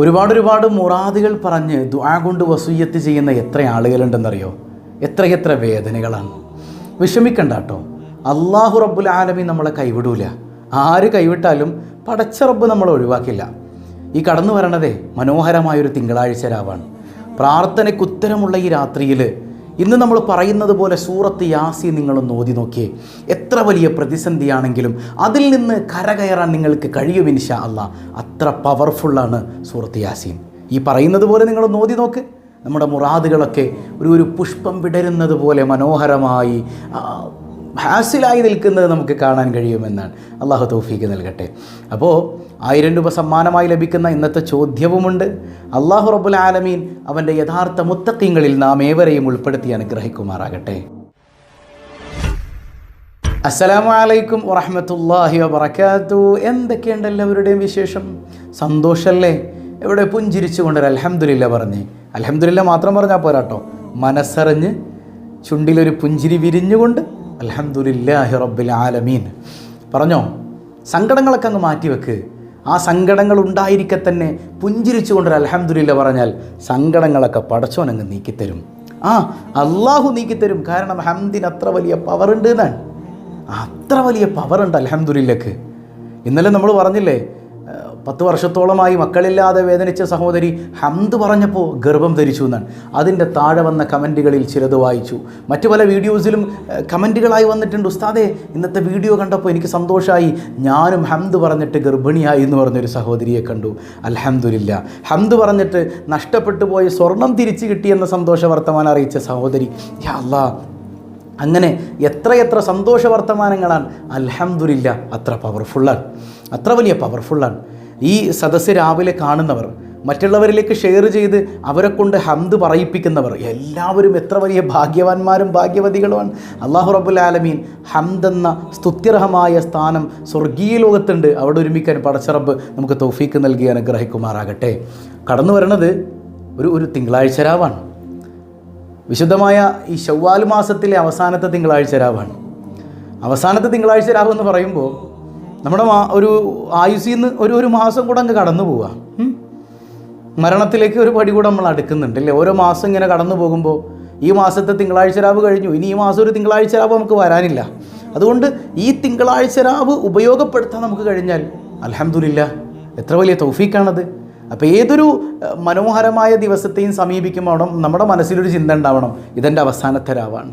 ഒരുപാട് ഒരുപാട് മുറാദുകൾ പറഞ്ഞ് ദുആ കൊണ്ട് വസൂയത്ത് ചെയ്യുന്ന എത്ര ആളുകളുണ്ടെന്നറിയോ? എത്രയെത്ര വേദനകളാണ്. വിഷമിക്കണ്ട കേട്ടോ അള്ളാഹു റബ്ബുൽ ആലമി നമ്മളെ കൈവിടൂല. ആര് കൈവിട്ടാലും പടച്ച റബ്ബ് നമ്മളെ ഒഴിവാക്കില്ല. ഈ കടന്നു വരണതേ മനോഹരമായൊരു തിങ്കളാഴ്ച രാവാണ്. പ്രാർത്ഥനയ്ക്ക് ഉത്തരമുള്ള ഈ രാത്രിയിൽ ഇന്ന് നമ്മൾ പറയുന്നത് പോലെ സൂറത്ത് യാസി നിങ്ങളൊന്ന് ഓതി നോക്കിയേ. എത്ര വലിയ പ്രതിസന്ധിയാണെങ്കിലും അതിൽ നിന്ന് കരകയറാൻ നിങ്ങൾക്ക് കഴിയും ഇൻഷാ അല്ല. അത്ര പവർഫുള്ളാണ് സൂറത്ത് യാസീൻ. ഈ പറയുന്നത് പോലെ നിങ്ങളൊന്ന് ഓതി നോക്ക്. നമ്മുടെ മുറാദുകളൊക്കെ ഒരു ഒരു പുഷ്പം വിടരുന്നത് പോലെ മനോഹരമായി ഹാസിലായി നിൽക്കുന്നത് നമുക്ക് കാണാൻ കഴിയുമെന്നാണ്. അള്ളാഹു തൗഫീക്ക് നൽകട്ടെ. അപ്പോൾ ആയിരം രൂപ സമ്മാനമായി ലഭിക്കുന്ന ഇന്നത്തെ ചോദ്യവുമുണ്ട്. അള്ളാഹു റബുൽ ആലമീൻ അവന്റെ യഥാർത്ഥ മുത്തക്കിങ്ങളിൽ നാം ഏവരെയും ഉൾപ്പെടുത്തി അനുഗ്രഹിക്കുമാറാകട്ടെ. അസ്സലാമു അലൈക്കും വറഹമത്തല്ലാഹി വബർക്കാത്തു എന്തൊക്കെയുണ്ട് എല്ലാവരുടെയും വിശേഷം? സന്തോഷമല്ലേ എവിടെ പുഞ്ചിരിച്ചുകൊണ്ട് അലഹമുല്ല പറഞ്ഞ്. അലഹമുല്ല മാത്രം പറഞ്ഞാൽ പോരാട്ടോ. മനസ്സറിഞ്ഞ് ചുണ്ടിലൊരു പുഞ്ചിരി വിരിഞ്ഞുകൊണ്ട് അലഹമുല്ലാഹി റബ്ബിൽ ആലമീൻ. പറഞ്ഞോ? സങ്കടങ്ങളൊക്കെ അങ്ങ് മാറ്റിവെക്ക് ആ സങ്കടങ്ങൾ ഉണ്ടായിരിക്കെ തന്നെ പുഞ്ചിരിച്ചുകൊണ്ട് അലഹമുല്ല പറഞ്ഞാൽ സങ്കടങ്ങളൊക്കെ പടച്ചോനങ്ങ് നീക്കിത്തരും. ആ അള്ളാഹു നീക്കിത്തരും. കാരണം ഹംദിന് അത്ര വലിയ പവർ ഉണ്ട് എന്നാണ്. അത്ര വലിയ പവറുണ്ട് അലഹമുല്ലക്ക് ഇന്നലെ നമ്മൾ പറഞ്ഞില്ലേ പത്ത് വർഷത്തോളമായി മക്കളില്ലാതെ വേദനിച്ച സഹോദരി ഹംദ് പറഞ്ഞപ്പോൾ ഗർഭം ധരിച്ചു എന്നാണ്. അതിന്റെ താഴെ വന്ന കമന്റുകളിൽ ചിലത് വായിച്ചു. മറ്റു പല വീഡിയോസിലും കമന്റുകളായി വന്നിട്ടുണ്ട്. ഉസ്താദേ ഇന്നത്തെ വീഡിയോ കണ്ടപ്പോൾ എനിക്ക് സന്തോഷമായി ഞാനും ഹംദ് പറഞ്ഞിട്ട് ഗർഭിണിയായി എന്ന് പറഞ്ഞൊരു സഹോദരിയെ കണ്ടു. അലഹമില്ല ഹംദ് പറഞ്ഞിട്ട് നഷ്ടപ്പെട്ടു പോയ സ്വർണം തിരിച്ചു കിട്ടിയെന്ന സന്തോഷ വർത്തമാനം അറിയിച്ച സഹോദരി യാ അങ്ങനെ എത്രയെത്ര സന്തോഷ വർത്തമാനങ്ങളാണ്. അലഹമില്ല അത്ര പവർഫുള്ളാണ് അത്ര വലിയ പവർഫുള്ളാണ് ഈ സദസ്സ് രാവിലെ കാണുന്നവർ മറ്റുള്ളവരിലേക്ക് ഷെയർ ചെയ്ത് അവരെ കൊണ്ട് ഹംദ് പറയിപ്പിക്കുന്നവർ എല്ലാവരും എത്ര വലിയ ഭാഗ്യവാന്മാരും ഭാഗ്യവതികളുമാണ്. അള്ളാഹു റബുൽ ആലമീൻ ഹംദ് എന്ന സ്തുത്യർഹമായ സ്ഥാനം സ്വർഗീയ ലോകത്തുണ്ട്. അവിടെ ഒരുമിക്കാൻ പടച്ചറബ് നമുക്ക് തൗഫീക്ക് നൽകി അനുഗ്രഹിക്കുമാറാകട്ടെ. കടന്നു വരണത് ഒരു ഒരു തിങ്കളാഴ്ച രാവാണ്. വിശുദ്ധമായ ഈ ശവ്വാൽ മാസത്തിലെ അവസാനത്തെ തിങ്കളാഴ്ച രാവാണ്. അവസാനത്തെ തിങ്കളാഴ്ച രാവ് എന്ന് പറയുമ്പോൾ നമ്മുടെ ഒരു ആയുസിൽ നിന്ന് ഒരു ഒരു മാസം കൂടെ അങ്ങ് കടന്നു പോവുക മരണത്തിലേക്ക് ഒരു പടി കൂടെ നമ്മൾ അടുക്കുന്നുണ്ട് അല്ലേ? ഓരോ മാസം ഇങ്ങനെ കടന്നു പോകുമ്പോൾ ഈ മാസത്തെ തിങ്കളാഴ്ച രാവ് കഴിഞ്ഞു. ഇനി ഈ മാസം ഒരു തിങ്കളാഴ്ച രാവ് നമുക്ക് വരാനില്ല. അതുകൊണ്ട് ഈ തിങ്കളാഴ്ച രാവ് ഉപയോഗപ്പെടുത്താൻ നമുക്ക് കഴിഞ്ഞാൽ അലഹമില്ല എത്ര വലിയ തൗഫീക്കാണത്. അപ്പോൾ ഏതൊരു മനോഹരമായ ദിവസത്തെയും സമീപിക്കുമ്പോൾ നമ്മുടെ മനസ്സിലൊരു ചിന്ത ഉണ്ടാവണം ഇതെന്റെ അവസാനത്തെ രാവാണ്.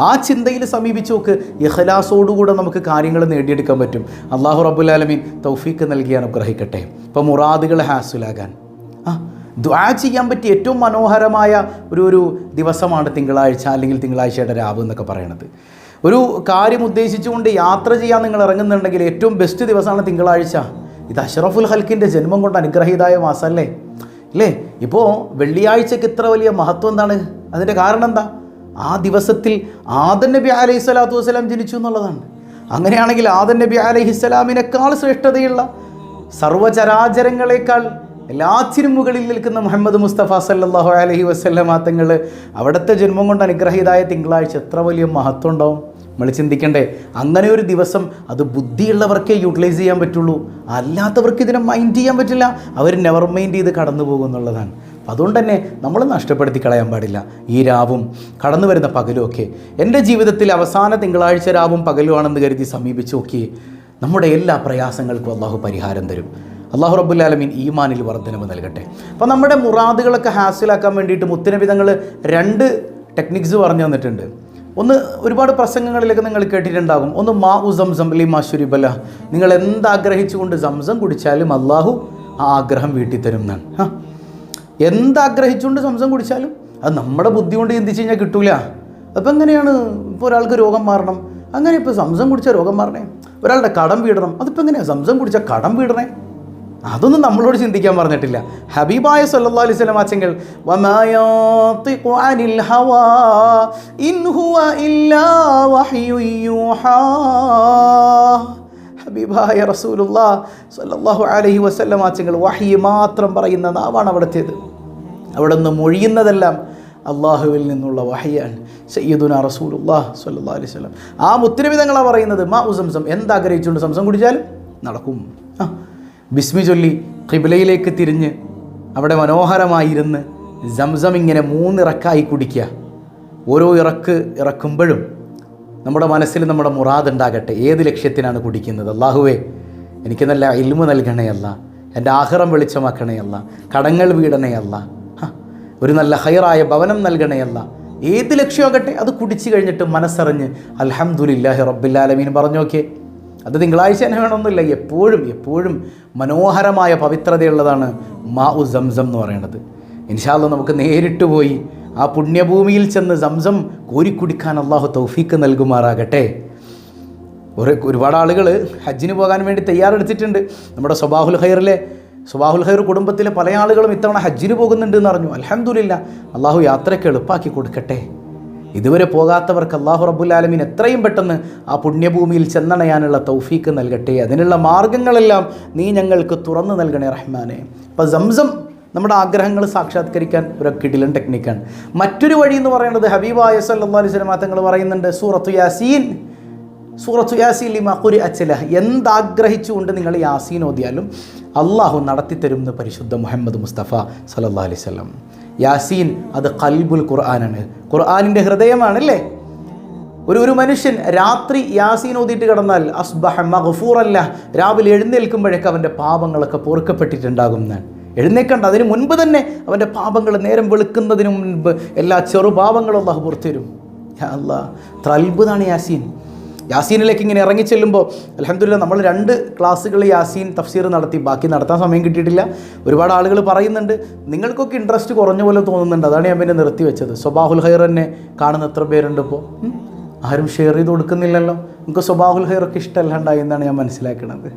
ആ ചിന്തയിൽ സമീപിച്ച് നോക്ക്. ഇഖലാസോടുകൂടെ നമുക്ക് കാര്യങ്ങൾ നേടിയെടുക്കാൻ പറ്റും. അള്ളാഹു റബുലാലമീൻ തൗഫീക്ക് നൽകി അനുഗ്രഹിക്കട്ടെ. ഇപ്പം മുറാദുകൾ ഹാസുലാകാൻ. ആ ദ്വാ ചെയ്യാൻ പറ്റിയ ഏറ്റവും മനോഹരമായ ഒരു ഒരു ദിവസമാണ് തിങ്കളാഴ്ച അല്ലെങ്കിൽ തിങ്കളാഴ്ചയുടെ രാവ് എന്നൊക്കെ പറയണത്. ഒരു കാര്യം ഉദ്ദേശിച്ചുകൊണ്ട് യാത്ര ചെയ്യാൻ നിങ്ങൾ ഇറങ്ങുന്നുണ്ടെങ്കിൽ ഏറ്റവും ബെസ്റ്റ് ദിവസമാണ് തിങ്കളാഴ്ച. ഇത് അഷറഫുൽ ഹൽക്കിന്റെ ജന്മം കൊണ്ട് അനുഗ്രഹീതായ മാസമല്ലേ അല്ലേ ഇപ്പോൾ വെള്ളിയാഴ്ചക്ക് ഇത്ര വലിയ മഹത്വം എന്താണ്? അതിന്റെ കാരണം എന്താ? ആ ദിവസത്തിൽ ആദൻ നബി അലൈഹി സ്വലാത്തു വസ്സലാം ജനിച്ചു എന്നുള്ളതാണ്. അങ്ങനെയാണെങ്കിൽ ആദൻ നബി അലൈഹി സ്വലാമിനേക്കാൾ ശ്രേഷ്ഠതയുള്ള സർവചരാചരങ്ങളെക്കാൾ എല്ലാത്തിനും മുകളിൽ നിൽക്കുന്ന മുഹമ്മദ് മുസ്തഫ സല്ലാഹു അലഹി വസ്ല്ലാം തങ്ങൾ അവിടുത്തെ ജന്മം കൊണ്ട് അനുഗ്രഹീതായ തിങ്കളാഴ്ച എത്ര വലിയ മഹത്വം ഉണ്ടാവും? നമ്മൾ ചിന്തിക്കണ്ടേ അങ്ങനെ ഒരു ദിവസം അത് ബുദ്ധിയുള്ളവർക്കേ യൂട്ടിലൈസ് ചെയ്യാൻ പറ്റുള്ളൂ. അല്ലാത്തവർക്ക് ഇതിനെ മൈൻഡ് ചെയ്യാൻ പറ്റില്ല. അവർ നെവർ മൈൻഡ് ചെയ്ത് കടന്നു പോകും എന്നുള്ളതാണ്. അപ്പം അതുകൊണ്ട് തന്നെ നമ്മൾ നഷ്ടപ്പെടുത്തി കളയാൻ പാടില്ല. ഈ രാവും കടന്നു വരുന്ന പകലും ഒക്കെ എന്റെ ജീവിതത്തിൽ അവസാന തിങ്കളാഴ്ച രാവും പകലുമാണെന്ന് കരുതി സമീപിച്ചു നോക്കി നമ്മുടെ എല്ലാ പ്രയാസങ്ങൾക്കും അള്ളാഹു പരിഹാരം തരും. അള്ളാഹു റബ്ബുല്ലാലമീൻ ഈമാനിൽ വർധനവ് നൽകട്ടെ. അപ്പോൾ നമ്മുടെ മുറാദുകളൊക്കെ ഹാസിലാക്കാൻ വേണ്ടിയിട്ട് മുത്തനവിധങ്ങൾ രണ്ട് ടെക്നിക്സ് പറഞ്ഞു തന്നിട്ടുണ്ട്. ഒന്ന് ഒരുപാട് പ്രസംഗങ്ങളിലൊക്കെ നിങ്ങൾ കേട്ടിട്ടുണ്ടാകും. ഒന്ന് മാ ഉ സംസം അല്ലെ മാ ശുരിബല. നിങ്ങൾ എന്താഗ്രഹിച്ചുകൊണ്ട് സംസം കുടിച്ചാലും അള്ളാഹു ആ ആഗ്രഹം വീട്ടിത്തരും എന്നാണ്. എന്താഗ്രഹിച്ചുകൊണ്ട് സംസം കുടിച്ചാലും അത് നമ്മുടെ ബുദ്ധി കൊണ്ട് ചിന്തിച്ച് കഴിഞ്ഞാൽ കിട്ടൂല. അപ്പം എങ്ങനെയാണ് ഇപ്പോൾ ഒരാൾക്ക് രോഗം മാറണം? അങ്ങനെ ഇപ്പോൾ സംസം കുടിച്ചാൽ രോഗം മാറണേ. ഒരാളുടെ കടം വീടണം. അതിപ്പോൾ എങ്ങനെയാണ് സംസം കുടിച്ചാൽ കടം വീടണേ? അതൊന്നും നമ്മളോട് ചിന്തിക്കാൻ പറഞ്ഞിട്ടില്ല. ഹബീബായ സല്ലല്ലാഹു അലൈഹി വഹ്യു യൂഹാ. ഹബീബായ റസൂലുള്ള സല്ലല്ലാഹു അലൈഹി വസല്ലം അച്ചങ്ങൾ വഹി മാത്രം പറയുന്ന നാവാണ് അവിടുത്തേത്. അവിടെ നിന്ന് മൊഴിയുന്നതെല്ലാം അള്ളാഹുവിൽ നിന്നുള്ള വഹയാണ്. സയ്യിദുന റസൂലുല്ലാ സല്ലാ അലൈഹി സ്വലം ആ മുത്തരവിധങ്ങളാണ് പറയുന്നത് മാ ഉസംസം എന്താഗ്രഹിച്ചുകൊണ്ട് സംസം കുടിച്ചാലും നടക്കും. ആ. ബിസ്മി ചൊല്ലി കിബിലയിലേക്ക് തിരിഞ്ഞ് അവിടെ മനോഹരമായിരുന്ന് സംസം ഇങ്ങനെ മൂന്നിറക്കായി കുടിക്കുക. ഓരോ ഇറക്ക് ഇറക്കുമ്പോഴും നമ്മുടെ മനസ്സിൽ നമ്മുടെ മുറാദ് ഉണ്ടാകട്ടെ. ഏത് ലക്ഷ്യത്തിനാണ് കുടിക്കുന്നത്? അള്ളാഹുവേ എനിക്ക് നല്ല ഇൽമു നൽകണേ അല്ല എന്റെ ആഹാരം വെളിച്ചമാക്കണേ അല്ല കടങ്ങൾ വീടണേ അല്ല ഒരു നല്ല ഹൈറായ ഭവനം നൽകണേ അല്ല. ഏത് ലക്ഷ്യമാകട്ടെ അത് കുടിച്ചു കഴിഞ്ഞിട്ട് മനസ്സറിഞ്ഞ് അൽഹംദുലില്ലാഹി റബ്ബില്ലാലമീൻ പറഞ്ഞോക്കെ അത് തിങ്കളാഴ്ച തന്നെ വേണമെന്നില്ല. എപ്പോഴും എപ്പോഴും മനോഹരമായ പവിത്രതയുള്ളതാണ് മാ ഉ സംസം എന്ന് പറയുന്നത് ഇൻഷാല്ല നമുക്ക് നേരിട്ട് പോയി ആ പുണ്യഭൂമിയിൽ ചെന്ന് സംസം കോരിക്കുടിക്കാൻ അള്ളാഹു തൗഫീക്ക് നൽകുമാറാകട്ടെ. ഒരു ഒരുപാട് ആളുകൾ ഹജ്ജിന് പോകാൻ വേണ്ടി തയ്യാറെടുത്തിട്ടുണ്ട്. നമ്മുടെ സ്വബാഹുൽ ഖൈറിലെ സ്വബാഹുൽ ഖൈർ കുടുംബത്തിലെ പല ആളുകളും ഇത്തവണ ഹജ്ജിന് പോകുന്നുണ്ട് എന്ന് അറിഞ്ഞു. അലഹമുല്ല അള്ളാഹു യാത്രയ്ക്ക് എളുപ്പാക്കി കൊടുക്കട്ടെ. ഇതുവരെ പോകാത്തവർക്ക് അള്ളാഹു റബ്ബുല്ലാലമീൻ എത്രയും പെട്ടെന്ന് ആ പുണ്യഭൂമിയിൽ ചെന്നണയാനുള്ള തൗഫീക്ക് നൽകട്ടെ. അതിനുള്ള മാർഗങ്ങളെല്ലാം നീ ഞങ്ങൾക്ക് തുറന്നു നൽകണേ റഹ്മാനെ. അപ്പോൾ സംസം നമ്മുടെ ആഗ്രഹങ്ങൾ സാക്ഷാത്കരിക്കാൻ ഒരു കിടിലൻ ടെക്നിക്കാണ് മറ്റൊരു വഴി എന്ന് പറയുന്നത് ഹബീബായ സല്ലാ അലൈഹി തങ്ങൾ പറയുന്നുണ്ട് സൂറത്തു യാസീൻ. സൂറത്തു യാസീൻ ലിമാ ഖുരി അച്ചല എന്താഗ്രഹിച്ചുകൊണ്ട് നിങ്ങൾ യാസീൻ ഓതിയാലും അള്ളാഹു നടത്തിത്തരും എന്ന് പരിശുദ്ധ മുഹമ്മദ് മുസ്തഫ സലല്ലാ അലൈഹി വസല്ലം. യാസീൻ അത് കൽബുൽ ഖുർആനാണ്. ഖുർആാനിന്റെ ഹൃദയമാണല്ലേ? ഒരു ഒരു മനുഷ്യൻ രാത്രി യാസീൻ ഓതിയിട്ട് കിടന്നാൽ അസ്ബഹ മഹഫൂറല്ല രാവിലെ എഴുന്നേൽക്കുമ്പോഴേക്ക് അവന്റെ പാപങ്ങളൊക്കെ പൊറുക്കപ്പെട്ടിട്ടുണ്ടാകും എന്നാണ്. എഴുന്നേക്കണ്ട അതിന് മുൻപ് തന്നെ അവന്റെ പാപങ്ങൾ നേരം വെളുക്കുന്നതിന് മുൻപ് എല്ലാ ചെറുപാപങ്ങളും അള്ളാഹു പുറത്തു തരും. അല്ല അത്ര അത്ഭുതമാണ് യാസീൻ. യാസീനിലേക്ക് ഇങ്ങനെ ഇറങ്ങി ചെല്ലുമ്പോൾ അലഹമില്ല നമ്മൾ രണ്ട് ക്ലാസ്സുകൾ യാസീൻ തഫ്സീർ നടത്തി ബാക്കി നടത്താൻ സമയം കിട്ടിയിട്ടില്ല. ഒരുപാട് ആളുകൾ പറയുന്നുണ്ട് നിങ്ങൾക്കൊക്കെ ഇൻട്രസ്റ്റ് കുറഞ്ഞ പോലെ തോന്നുന്നുണ്ട്. അതാണ് ഞാൻ പിന്നെ നിർത്തി വെച്ചത്. സ്വബാഹുൽ ഹൈർ തന്നെ കാണുന്ന എത്ര പേരുണ്ട് ഇപ്പോൾ ആരും ഷെയർ ചെയ്ത് കൊടുക്കുന്നില്ലല്ലോ. നിങ്ങൾക്ക് സ്വബാഹുൽ ഹൈറൊക്കെ ഇഷ്ടമല്ലാണ്ടായി എന്നാണ് ഞാൻ മനസ്സിലാക്കുന്നത്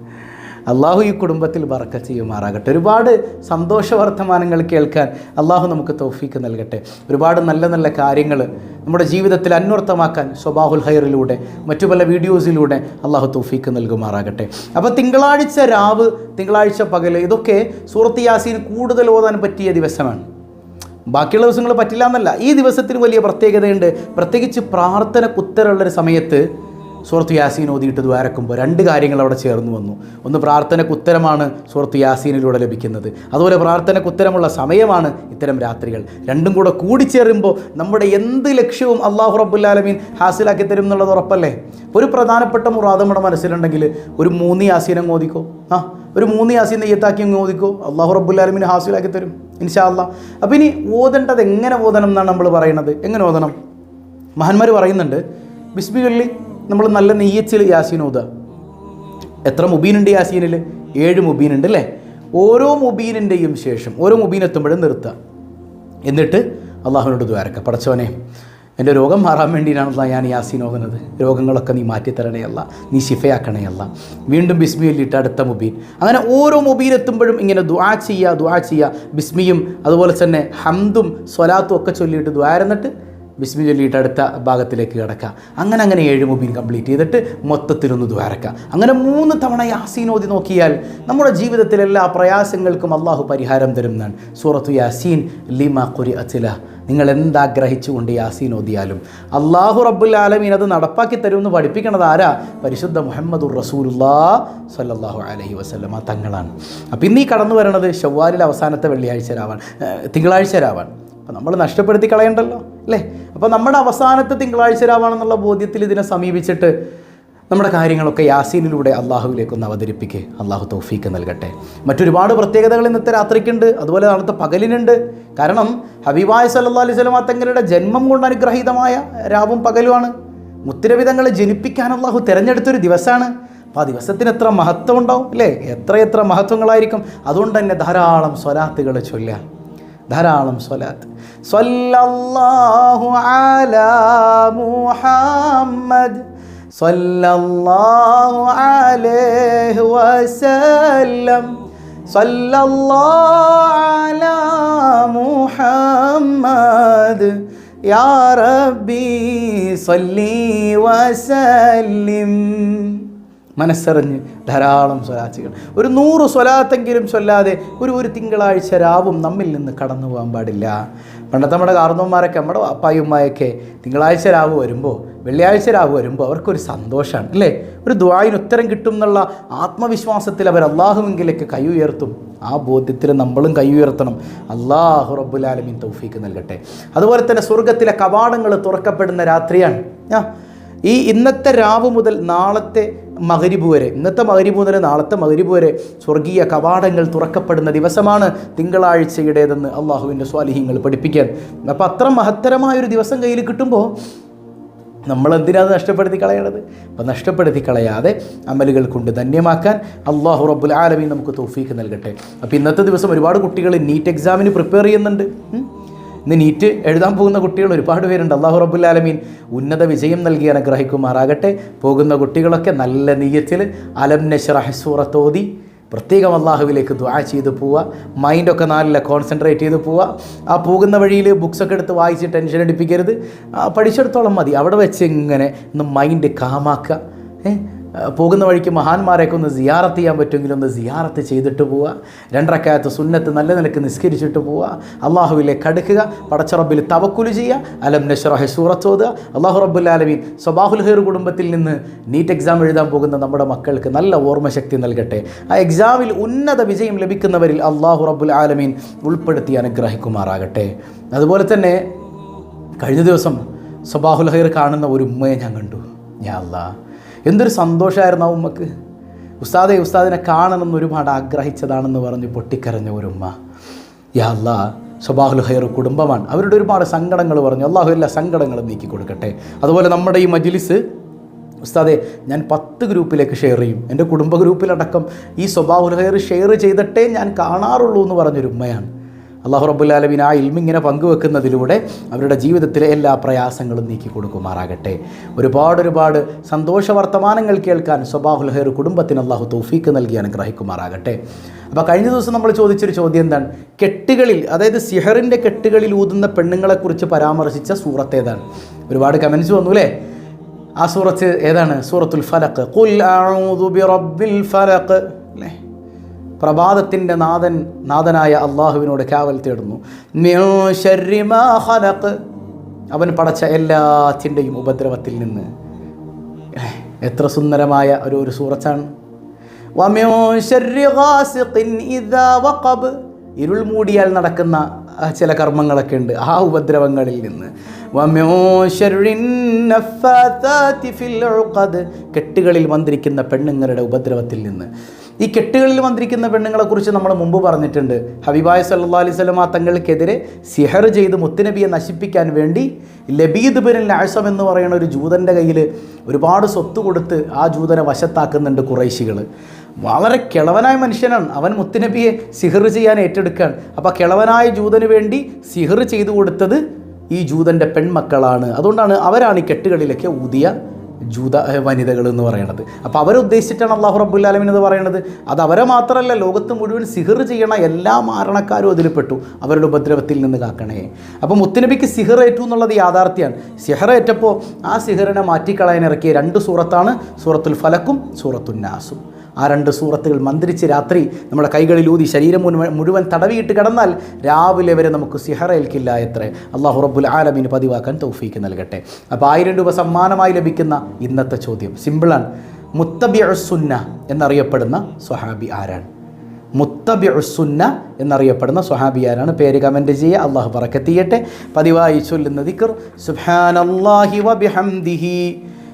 അള്ളാഹു ഈ കുടുംബത്തിൽ വറക്ക ചെയ്യുമാറാകട്ടെ. ഒരുപാട് സന്തോഷ വർത്തമാനങ്ങൾ കേൾക്കാൻ അള്ളാഹു നമുക്ക് തൗഫീക്ക് നൽകട്ടെ. ഒരുപാട് നല്ല നല്ല കാര്യങ്ങൾ നമ്മുടെ ജീവിതത്തിൽ അന്വർത്ഥമാക്കാൻ സ്വബാഹുൽ ഹൈറിലൂടെ മറ്റു പല വീഡിയോസിലൂടെ അള്ളാഹു തൗഫീക്ക് നൽകുമാറാകട്ടെ. അപ്പോൾ തിങ്കളാഴ്ച രാവ് തിങ്കളാഴ്ച പകൽ ഇതൊക്കെ സൂറത്ത് യാസീൻ കൂടുതൽ ഓതാൻ പറ്റിയ ദിവസമാണ്. ബാക്കിയുള്ള ദിവസങ്ങൾ പറ്റില്ല എന്നല്ല. ഈ ദിവസത്തിന് വലിയ പ്രത്യേകതയുണ്ട്. പ്രത്യേകിച്ച് പ്രാർത്ഥന കുത്തരുള്ളൊരു സമയത്ത് സുഹൃത്ത് യാസീൻ ഓതിയിട്ട് ദ്വാരക്കുമ്പോൾ രണ്ട് കാര്യങ്ങൾ അവിടെ ചേർന്ന് വന്നു. ഒന്ന് പ്രാർത്ഥനയ്ക്ക് ഉത്തരമാണ് സുഹൃത്ത് യാസീനിലൂടെ ലഭിക്കുന്നത്. അതുപോലെ പ്രാർത്ഥനയ്ക്ക് ഉത്തരമുള്ള സമയമാണ് ഇത്തരം രാത്രികൾ. രണ്ടും കൂടെ കൂടിച്ചേരുമ്പോൾ നമ്മുടെ എന്ത് ലക്ഷ്യവും അള്ളാഹു റബ്ബുല്ലാലമീൻ ഹാസിലാക്കി തരും എന്നുള്ളത് ഉറപ്പല്ലേ? ഒരു പ്രധാനപ്പെട്ട മുറാദ് നമ്മുടെ മനസ്സിലുണ്ടെങ്കിൽ ഒരു മൂന്ന് യാസീനം ഓദിക്കോ ആ ഒരു മൂന്ന് യാസീൻ നെയ്യത്താക്കി അങ്ങ് ഓദിക്കോ അള്ളാഹു റബ്ബുല്ലാലമീൻ ഹാസിലാക്കി തരും ഇൻഷാ അല്ലാ അപ്പോൾ ഇനി ഓതേണ്ടത് എങ്ങനെ ഓതണം എന്നാണ് നമ്മൾ പറയുന്നത്? എങ്ങനെ ഓതണം? മഹന്മാർ പറയുന്നുണ്ട് ബിസ്മില്ലി നമ്മൾ നല്ല നെയ്യച്ചിൽ യാസീൻ ഊതുക എത്ര മുബീനുണ്ട് യാസീനിൽ? ഏഴ് മുബീനുണ്ട് അല്ലേ? ഓരോ മുബീനിന്റെയും ശേഷം ഓരോ മുബീൻ എത്തുമ്പോഴും നിർത്തുക. എന്നിട്ട് അള്ളാഹുവിനോട് ദ്വാരക്ക പടച്ചവനെ എന്റെ രോഗം മാറാൻ വേണ്ടിയിട്ടാണല്ലോ ഞാൻ യാസീൻ ഓകുന്നത് രോഗങ്ങളൊക്കെ നീ മാറ്റിത്തരണയല്ല നീ ശിഫയാക്കണേ അല്ല. വീണ്ടും ബിസ്മി ഇല്ലിട്ട് അടുത്ത മുബീൻ. അങ്ങനെ ഓരോ മുബീൻ എത്തുമ്പോഴും ഇങ്ങനെ ദ്വാ ചെയ്യുക ദ്വാ ചെയ്യുക. ബിസ്മിയും അതുപോലെ തന്നെ ഹംദും സ്വലാത്തും ഒക്കെ ചൊല്ലിയിട്ട് ദ്വാരന്നിട്ട് ബിസ്മി ചൊല്ലിയിട്ട് അടുത്ത ഭാഗത്തിലേക്ക് കിടക്കുക അങ്ങനെ അങ്ങനെ ഏഴ് മുബീൻ കംപ്ലീറ്റ് ചെയ്തിട്ട് മൊത്തത്തിലൊന്ന് ദ്വാരക്കുക അങ്ങനെ മൂന്ന് തവണ യാസീൻ ഓതി നോക്കിയാൽ നമ്മുടെ ജീവിതത്തിലെ എല്ലാ പ്രയാസങ്ങൾക്കും അള്ളാഹു പരിഹാരം തരുന്നതാണ്. സൂറത്തു യാസീൻ ലിമ കുരി അച്ചില നിങ്ങൾ എന്താഗ്രഹിച്ചുകൊണ്ട് യാസീൻ ഓതിയാലും അള്ളാഹു റബ്ബുൽ ആലമീൻ അത് നടപ്പാക്കി തരുമെന്ന് പഠിപ്പിക്കണത് ആരാ? പരിശുദ്ധ മുഹമ്മദുർ റസൂലുല്ലാ സല്ലല്ലാഹു അലഹി വസല്ലമ തങ്ങളാണ്. അപ്പം ഇന്നീ കടന്നു വരണത് ഷവ്വാലിൽ അവസാനത്തെ വെള്ളിയാഴ്ച രാവാൻ തിങ്കളാഴ്ച രാവാൻ അപ്പം നമ്മൾ നഷ്ടപ്പെടുത്തി കളയണ്ടല്ലോ അല്ലേ? അപ്പോൾ നമ്മുടെ അവസാനത്തെ തിങ്കളാഴ്ച രാവാണെന്നുള്ള ബോധ്യത്തിൽ ഇതിനെ സമീപിച്ചിട്ട് നമ്മുടെ കാര്യങ്ങളൊക്കെ യാസീനിലൂടെ അള്ളാഹുവിലേക്കൊന്ന് അവതരിപ്പിക്കുക അള്ളാഹു തൗഫീക്ക് നൽകട്ടെ. മറ്റൊരുപാട് പ്രത്യേകതകൾ ഇന്നത്തെ രാത്രിക്കുണ്ട് അതുപോലെ നാളത്തെ പകലിനുണ്ട്. കാരണം ഹബീബായ സല്ലാ അലൈഹി സ്വലമ തങ്ങളുടെ ജന്മം കൊണ്ട് അനുഗ്രഹീതമായ രാവും പകലുമാണ്. മുത്തിരവിധങ്ങളെ ജനിപ്പിക്കാൻ അള്ളാഹു തിരഞ്ഞെടുത്തൊരു ദിവസമാണ്. അപ്പോൾ ആ ദിവസത്തിന് എത്ര മഹത്വം ഉണ്ടാവും അല്ലേ? എത്ര എത്ര മഹത്വങ്ങളായിരിക്കും? അതുകൊണ്ട് തന്നെ ധാരാളം സ്വലാത്തുകൾ ചൊല്ലുക. ധാരാളം സ്വലാത്ത്. സ്വല്ലല്ലാഹു അലാ മുഹമ്മദ്. സ്വല്ലല്ലാഹു അലൈഹി വസല്ലം. സ്വല്ലല്ലാഹു അലാ മുഹമ്മദ്. യാ റബ്ബി സ്വല്ലി വസല്ലിം. മനസ്സറിഞ്ഞ് ധാരാളം സ്വലാത്തുകൾ. ഒരു നൂറ് സ്വലാത്തെങ്കിലും ചൊല്ലാതെ ഒരു ഒരു തിങ്കളാഴ്ച രാവും നമ്മിൽ നിന്ന് കടന്നു പോകാൻ പാടില്ല. പണ്ടത്തെ നമ്മുടെ കാർന്നവന്മാരൊക്കെ നമ്മുടെ അപ്പായുമ്മായൊക്കെ തിങ്കളാഴ്ച രാവ് വരുമ്പോൾ വെള്ളിയാഴ്ച രാവ് വരുമ്പോൾ അവർക്കൊരു സന്തോഷമാണ് അല്ലേ? ഒരു ദ്വായിന് ഉത്തരം കിട്ടും എന്നുള്ള ആത്മവിശ്വാസത്തിൽ അവർ അള്ളാഹുവെങ്കിലേക്ക് കൈ ഉയർത്തും. ആ ബോധ്യത്തിൽ നമ്മളും കൈ ഉയർത്തണം. അള്ളാഹു റബ്ബുലാലമീൻ തൗഫീക്ക് നൽകട്ടെ. അതുപോലെ തന്നെ സ്വർഗത്തിലെ കവാടങ്ങൾ തുറക്കപ്പെടുന്ന രാത്രിയാണ്. ആ ഈ ഇന്നത്തെ രാവ് മുതൽ നാളത്തെ മകരിബ് വരെ ഇന്നത്തെ മകരിബ് മുതൽ നാളത്തെ മകരിബ് വരെ സ്വർഗീയ കവാടങ്ങൾ തുറക്കപ്പെടുന്ന ദിവസമാണ് തിങ്കളാഴ്ചയുടേതെന്ന് അള്ളാഹുവിന്റെ സ്വാലിഹ്യങ്ങൾ പഠിപ്പിക്കാൻ. അപ്പോൾ അത്ര മഹത്തരമായൊരു ദിവസം കയ്യിൽ കിട്ടുമ്പോൾ നമ്മൾ എന്തിനാണ് നഷ്ടപ്പെടുത്തി കളയണത്? അപ്പം നഷ്ടപ്പെടുത്തി കളയാതെ അമലുകൾ കൊണ്ട് ധന്യമാക്കാൻ അള്ളാഹു റബ്ബുൽ ആലമീൻ നമുക്ക് തോഫീക്ക് നൽകട്ടെ. അപ്പോൾ ഇന്നത്തെ ദിവസം ഒരുപാട് കുട്ടികൾ നീറ്റ് എക്സാമിന് പ്രിപ്പയർ ചെയ്യുന്നുണ്ട്. ഇന്ന് നീറ്റ് എഴുതാൻ പോകുന്ന കുട്ടികൾ ഒരുപാട് പേരുണ്ട്. അള്ളാഹു റബ്ബുൽ ആലമീൻ ഉന്നത വിജയം നൽകി അനുഗ്രഹിക്കുമാറാകട്ടെ. പോകുന്ന കുട്ടികളൊക്കെ നല്ല നീയത്തിൽ അലം നഷ്റഹ് പ്രത്യേകം അള്ളാഹുവിലേക്ക് ദ്വാ ചെയ്ത് പോവുക. മൈൻഡൊക്കെ നല്ല കോൺസെൻട്രേറ്റ് ചെയ്ത് പോവുക. ആ പോകുന്ന വഴിയിൽ ബുക്സൊക്കെ എടുത്ത് വായിച്ച് ടെൻഷൻ അടിപ്പിക്കരുത്. പഠിച്ചെടുത്തോളം മതി. അവിടെ വെച്ച് ഇങ്ങനെ ഒന്ന് മൈൻഡ് കാമാക്കുക ഏ? പോകുന്ന വഴിക്ക് മഹാന്മാരെയൊക്കെ ഒന്ന് സിയാറത്ത് ചെയ്യാൻ പറ്റുമെങ്കിൽ ഒന്ന് സിയാറത്ത് ചെയ്തിട്ട് പോവുക. രണ്ടരക്കാലത്ത് സുന്നത്ത് നല്ല നിലയ്ക്ക് നിസ്കരിച്ചിട്ട് പോവുക. അള്ളാഹുവിലെ കടുക്കുക. പടച്ചറബിൽ തവക്കുലു ചെയ്യുക. അലം നഷറഹെ സൂറത്ത് ഓതുക. അള്ളാഹു റബ്ബുൽ ആലമീൻ സബാഹുൽ ഹെയർ കുടുംബത്തിൽ നിന്ന് നീറ്റ് എക്സാം എഴുതാൻ പോകുന്ന നമ്മുടെ മക്കൾക്ക് നല്ല ഓർമ്മശക്തി നൽകട്ടെ. ആ എക്സാമിൽ ഉന്നത വിജയം ലഭിക്കുന്നവരിൽ അള്ളാഹു റബ്ബുൽ ആലമീൻ ഉൾപ്പെടുത്തി അനുഗ്രഹിക്കുമാറാകട്ടെ. അതുപോലെ തന്നെ കഴിഞ്ഞ ദിവസം സബാഹുൽ ഹൈർ കാണുന്ന ഒരു ഉമ്മയെ ഞാൻ കണ്ടു. ഞാൻ അല്ലാ എന്തൊരു സന്തോഷമായിരുന്നു ആ ഉമ്മക്ക്. ഉസ്താദെ ഉസ്താദിനെ കാണണമെന്ന് ഒരുപാട് ആഗ്രഹിച്ചതാണെന്ന് പറഞ്ഞ് പൊട്ടിക്കരഞ്ഞ ഒരു ഉമ്മ. യാ അല്ലാ സബാഹുൽ ഹൈർ കുടുംബമാണ് അവരുടെ ഒരുപാട് സങ്കടങ്ങൾ പറഞ്ഞു. അള്ളാഹു എല്ലാ സങ്കടങ്ങളും നീക്കി കൊടുക്കട്ടെ. അതുപോലെ നമ്മുടെ ഈ മജ്ലിസ് ഉസ്താദെ ഞാൻ പത്ത് ഗ്രൂപ്പിലേക്ക് ഷെയർ ചെയ്യും. എന്റെ കുടുംബ ഗ്രൂപ്പിലടക്കം ഈ സ്വഭാവ ഹെയർ ഷെയർ ചെയ്തിട്ടേ ഞാൻ കാണാറുള്ളൂ എന്ന് പറഞ്ഞൊരു ഉമ്മയാണ്. അള്ളാഹു റബ്ബുല്ലാലമീൻ ആ ഇൽമിങ്ങനെ പങ്കുവെക്കുന്നതിലൂടെ അവരുടെ ജീവിതത്തിലെ എല്ലാ പ്രയാസങ്ങളും നീക്കി കൊടുക്കുമാറാകട്ടെ. ഒരുപാട് ഒരുപാട് സന്തോഷ വർത്തമാനങ്ങൾ കേൾക്കാൻ സ്വബാഹുൽ ഹെയർ കുടുംബത്തിന് അള്ളാഹു തൗഫീക്ക് നൽകി അനുഗ്രഹിക്കുമാറാകട്ടെ. അപ്പോൾ കഴിഞ്ഞ ദിവസം നമ്മൾ ചോദിച്ചൊരു ചോദ്യം എന്താണ്? കെട്ടുകളിൽ അതായത് സിഹറിന്റെ കെട്ടുകളിൽ ഊതുന്ന പെണ്ണുങ്ങളെക്കുറിച്ച് പരാമർശിച്ച സൂറത്ത് ഏതാണ്? ഒരുപാട് കമൻസ് വന്നു അല്ലേ? ആ സൂറത്ത് ഏതാണ്? സൂറത്തുൽ ഫലക്ക് അഊദു ബിറബ്ബിൽ ഫലക്ക് പ്രഭാതത്തിന്റെ നാഥൻ നാഥനായ അള്ളാഹുവിനോട് കാവൽ തേടുന്നു. അവൻ പടച്ച എല്ലാത്തിന്റെയും ഉപദ്രവത്തിൽ നിന്ന്. എത്ര സുന്ദരമായ ഒരു ഒരു സൂറച്ചാണ് ഇരുൾ മൂടിയാൽ നടക്കുന്ന ചില കർമ്മങ്ങളൊക്കെ ഉണ്ട് ആ ഉപദ്രവങ്ങളിൽ നിന്ന്. കെട്ടുകളിൽ മന്ത്രിക്കുന്ന പെണ്ണുങ്ങളുടെ ഉപദ്രവത്തിൽ നിന്ന്. ഈ കെട്ടുകളിൽ വന്നിരിക്കുന്ന പെണ്ണുങ്ങളെക്കുറിച്ച് നമ്മൾ മുമ്പ് പറഞ്ഞിട്ടുണ്ട്. ഹബീബായ സല്ലാ അലൈഹി സ്വലമ തങ്ങൾക്കെതിരെ സിഹർ ചെയ്ത് മുത്തുനബിയെ നശിപ്പിക്കാൻ വേണ്ടി ലബീദ് ബിൻ ലാസം എന്ന് പറയുന്ന ഒരു ജൂതന്റെ കയ്യിൽ ഒരുപാട് സ്വത്ത് കൊടുത്ത് ആ ജൂതനെ വശത്താക്കുന്നുണ്ട് കുറേശികൾ. വളരെ കിളവനായ മനുഷ്യനാണ്. അവൻ മുത്തുനബിയെ സിഹർ ചെയ്യാൻ ഏറ്റെടുക്കുകയാണ്. അപ്പോൾ കിളവനായ ജൂതന് വേണ്ടി സിഹർ ചെയ്തു കൊടുത്തത് ഈ ജൂതന്റെ പെൺമക്കളാണ്. അതുകൊണ്ടാണ് അവരാണ് ഈ കെട്ടുകളിലൊക്കെ ഊതിയ ജൂത വനിതകൾ എന്ന് പറയുന്നത് അപ്പോൾ അവരുദ്ദേശിച്ചിട്ടാണ് അള്ളാഹു റബ്ബുല്ലാലമിൻ എന്ന് പറയുന്നത് അത് അവരെ മാത്രമല്ല ലോകത്ത് മുഴുവൻ സിഹർ ചെയ്യണ എല്ലാ മാരണക്കാരും അതിൽ പെട്ടു അവരുടെ ഉപദ്രവത്തിൽ നിന്ന് കാക്കണേ. അപ്പോൾ മുത്തുനബിക്ക് സിഹർ ഏറ്റു എന്നുള്ളത് യാഥാർത്ഥ്യമാണ് സിഹർ ഏറ്റപ്പോൾ ആ സിഹറിനെ മാറ്റിക്കളയാൻ ഇറക്കിയ രണ്ട് സൂറത്താണ് സൂറത്തുൽ ഫലക്കും സൂറത്തുൽ നാസും. ആ രണ്ട് സൂറത്തുകൾ മന്ത്രിച്ച് രാത്രി നമ്മുടെ ഊതി ശരീരം മുഴുവൻ തടവിയിട്ട് കിടന്നാൽ രാവിലെ വരെ നമുക്ക് സിഹറേൽക്കില്ല എത്ര. അള്ളാഹു റബ്ബുൽ ആലമിന് പതിവാക്കാൻ തൗഫീക്ക് നൽകട്ടെ. അപ്പോൾ ആയിരം രൂപ സമ്മാനമായി ലഭിക്കുന്ന ഇന്നത്തെ ചോദ്യം. സിമ്പിളാണ്. മുത്തബിഅസുന്ന എന്നറിയപ്പെടുന്ന സ്വഹാബി ആരാണ്? മുത്തബി മുത്തബിഉസുന്ന എന്നറിയപ്പെടുന്ന സ്വഹാബി ആരാണ്? പേര് കമന്റ് ചെയ്യുക. അള്ളാഹു പറക്കെത്തിയട്ടെ പതിവായി ചൊല്ലുന്ന ദിക്ർ സുബ്ഹാനല്ലാഹി വബിഹംദിഹി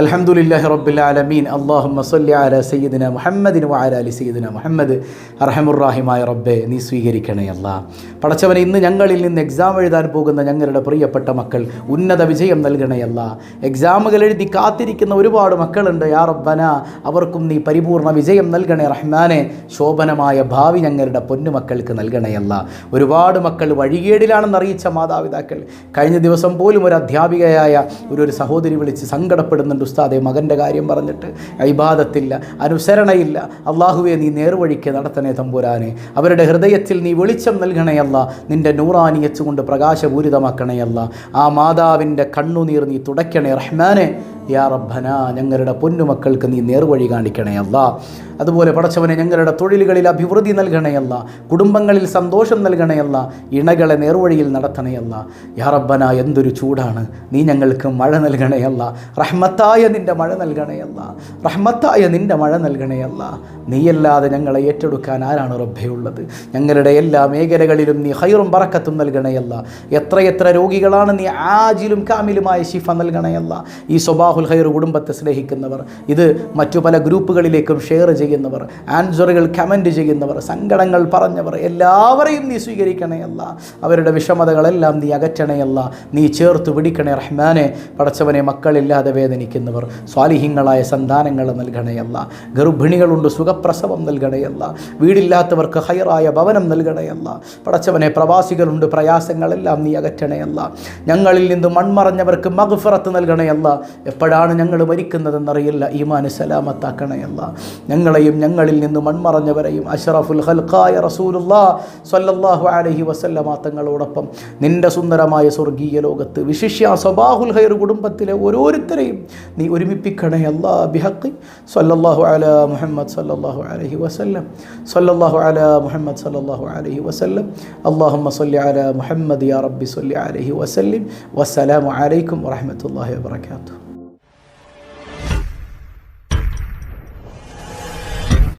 അൽഹംദുലില്ലാഹി റബ്ബിൽ ആലമീൻ. അല്ലാഹുമ്മ സ്വല്ലി അലാ സയ്യിദിന മുഹമ്മദിൻ വഅലാ അലി സയ്യിദിന മുഹമ്മദ്. അർഹമുറാഹിമായ റബ്ബെ നീ സ്വീകരിക്കണേ അല്ല. പടച്ചവനെ ഇന്ന് ഞങ്ങളിൽ നിന്ന് എക്സാം എഴുതാൻ പോകുന്ന ഞങ്ങളുടെ പ്രിയപ്പെട്ട മക്കൾ ഉന്നത വിജയം നൽകണേ അല്ല. എക്സാമുകൾ എഴുതി കാത്തിരിക്കുന്ന ഒരുപാട് മക്കളുണ്ട്. യാ റബ്ബന അവർക്കും നീ പരിപൂർണ വിജയം നൽകണേ റഹ്മാനെ. ശോഭനമായ ഭാവി ഞങ്ങളുടെ പൊന്നുമക്കൾക്ക് നൽകണേ അല്ല. ഒരുപാട് മക്കൾ വഴികേടിലാണെന്ന് അറിയിച്ച മാതാപിതാക്കൾ കഴിഞ്ഞ ദിവസം പോലും ഒരു അധ്യാപികയായ ഒരു സഹോദരി വിളിച്ച് സങ്കടപ്പെടുന്നുണ്ട്. ഉസ്താദെ മകന്റെ കാര്യം പറഞ്ഞിട്ട് ഇബാദത്തില്ല അനുസരണയില്ല. അള്ളാഹുവെ നീ നേർവഴിക്ക് നടത്തണേ തമ്പുരാനെ. അവരുടെ ഹൃദയത്തിൽ നീ വെളിച്ചം നൽകണയല്ല നിന്റെ നൂറാനിയച്ച് കൊണ്ട് പ്രകാശപൂരിതമാക്കണയല്ല ആ മാതാവിന്റെ കണ്ണുനീർ നീ തുടയ്ക്കണേ റഹ്മാനെ. യാ റബ്ബന ഞങ്ങളുടെ പൊന്നുമക്കൾക്ക് നീ നേർവഴി കാണിക്കണയല്ല അതുപോലെ പടച്ചവനെ ഞങ്ങളുടെ തൊഴിലുകളിൽ അഭിവൃദ്ധി നൽകണയല്ല കുടുംബങ്ങളിൽ സന്തോഷം നൽകണയല്ല ഇണകളെ നേർവഴിയിൽ നടത്തണയല്ല യാ റബ്ബന എന്തൊരു ചൂടാണ്. നീ ഞങ്ങൾക്ക് മഴ നൽകണയല്ല റഹ്മത്തായ നിന്റെ മഴ നൽകണയല്ല റഹ്മത്തായ നിന്റെ മഴ നൽകണയല്ല നീയല്ലാതെ ഞങ്ങളെ ഏറ്റെടുക്കാൻ ആരാണ് റബ്ബയുള്ളത് ഞങ്ങളുടെ എല്ലാ മേഖലകളിലും നീ ഹൈറും പറക്കത്തും നൽകണയല്ല എത്രയെത്ര രോഗികളാണ് നീ ആജിലും കാമിലുമായ ശിഫ നൽകണയല്ല ഈ സ്വബാഹുൽ ഹൈർ കുടുംബത്തെ സ്നേഹിക്കുന്നവർ ഇത് മറ്റു പല ഗ്രൂപ്പുകളിലേക്കും ഷെയർ ചെയ്യുന്നവർ ആൻസറുകൾ കമന്റ് ചെയ്യുന്നവർ സങ്കടങ്ങൾ പറഞ്ഞവർ എല്ലാവരെയും നീ സ്വീകരിക്കണയല്ല അവരുടെ വിഷമതകളെല്ലാം നീ അകറ്റണയല്ല നീ ചേർത്ത് പിടിക്കണേ റഹ്മാനെ. പടച്ചവനെ മക്കളില്ലാതെ വേദനിക്കുന്നവർ സ്വാലിഹ്യങ്ങളായ സന്താനങ്ങൾ നൽകണയല്ല. ഗർഭിണികളുണ്ട് സുഖപ്രസവം നൽകണയല്ല. വീടില്ലാത്തവർക്ക് ഹയറായ ഭവനം നൽകണയല്ല. പടച്ചവനെ പ്രവാസികളുണ്ട് പ്രയാസങ്ങളെല്ലാം നീ അകറ്റണയല്ല. ഞങ്ങളിൽ നിന്ന് മൺമറഞ്ഞവർക്ക് മഗ്ഫറത്ത് നൽകണയല്ല. എപ്പോഴാണ് ഞങ്ങൾ മരിക്കുന്നതെന്നറിയില്ല. ഈമാന് സലാമത്താക്കണയല്ല. ഞങ്ങളെയും ഞങ്ങളിൽ നിന്ന് മൺമറഞ്ഞവരെയും അഷറഫുൽ ഹൽഖായ റസൂലുല്ലാ സ്വല്ലല്ലാഹു അലൈഹി വസല്ലമ തങ്ങളോടൊപ്പം നിന്റെ സുന്ദരമായ സ്വർഗീയ ലോകത്ത് വിശിഷ്യ സ്വബാഹുൽ ഹൈർ കുടുംബത്തിലെ ഓരോരുത്തരെയും നീ ഒരുമിപ്പിക്കണേ അല്ലാ ബിഹക്ക് സ്വല്ലല്ലാഹു അല മുഹമ്മദ് സ്വല്ലല്ലാഹു അലൈഹി വസല്ലം. സ്വല്ലല്ലാഹു അല മുഹമ്മദ് സ്വല്ലല്ലാഹു അലൈഹി വസല്ലം. അല്ലാഹുമ്മ സ്വല്ലി അല മുഹമ്മദ് യാ റബ്ബി സ്വല്ലി അലൈഹി വസല്ലിം. വസ്സലാമു അലൈക്കും വറഹ്മത്തുള്ളാഹി വബറകാതുഹു.